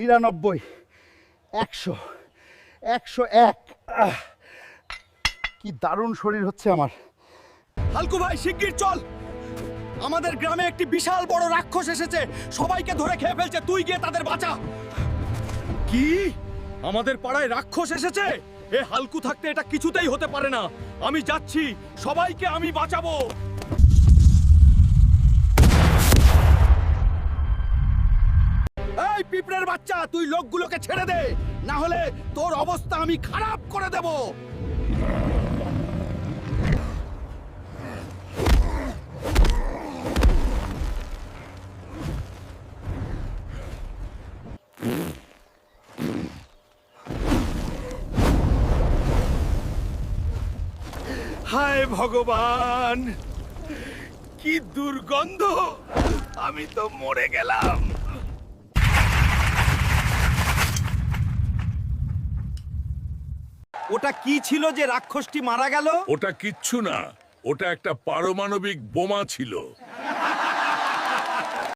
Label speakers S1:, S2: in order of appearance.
S1: নিরানব্বই, একশো একশো এক। কি দারুণ শরীর হচ্ছে আমার।
S2: হালকু ভাই, শিগগির চল। আমাদের গ্রামে একটি বিশাল বড় রাক্ষস এসেছে। সবাইকে ধরে খেয়ে ফেলছে। তুই গিয়ে তাদের বাঁচা। কি? আমাদের পাড়ায় রাক্ষস এসেছে? এ হালকু থাকতে এটা কিছুতেই হতে পারে না। আমি যাচ্ছি। সবাইকে আমি বাঁচাবো। পিঁপড়ের বাচ্চা, তুই লোকগুলোকে ছেড়ে দে। না হলে তোর অবস্থা আমি খারাপ করে দেবো। হায় ভগবান, কি দুর্গন্ধ! আমি তো মরে গেলাম। ওটা কি ছিল যে রাক্ষসটি মারা গেল?
S3: ওটা কিচ্ছু না, ওটা একটা পারমাণবিক বোমা ছিল।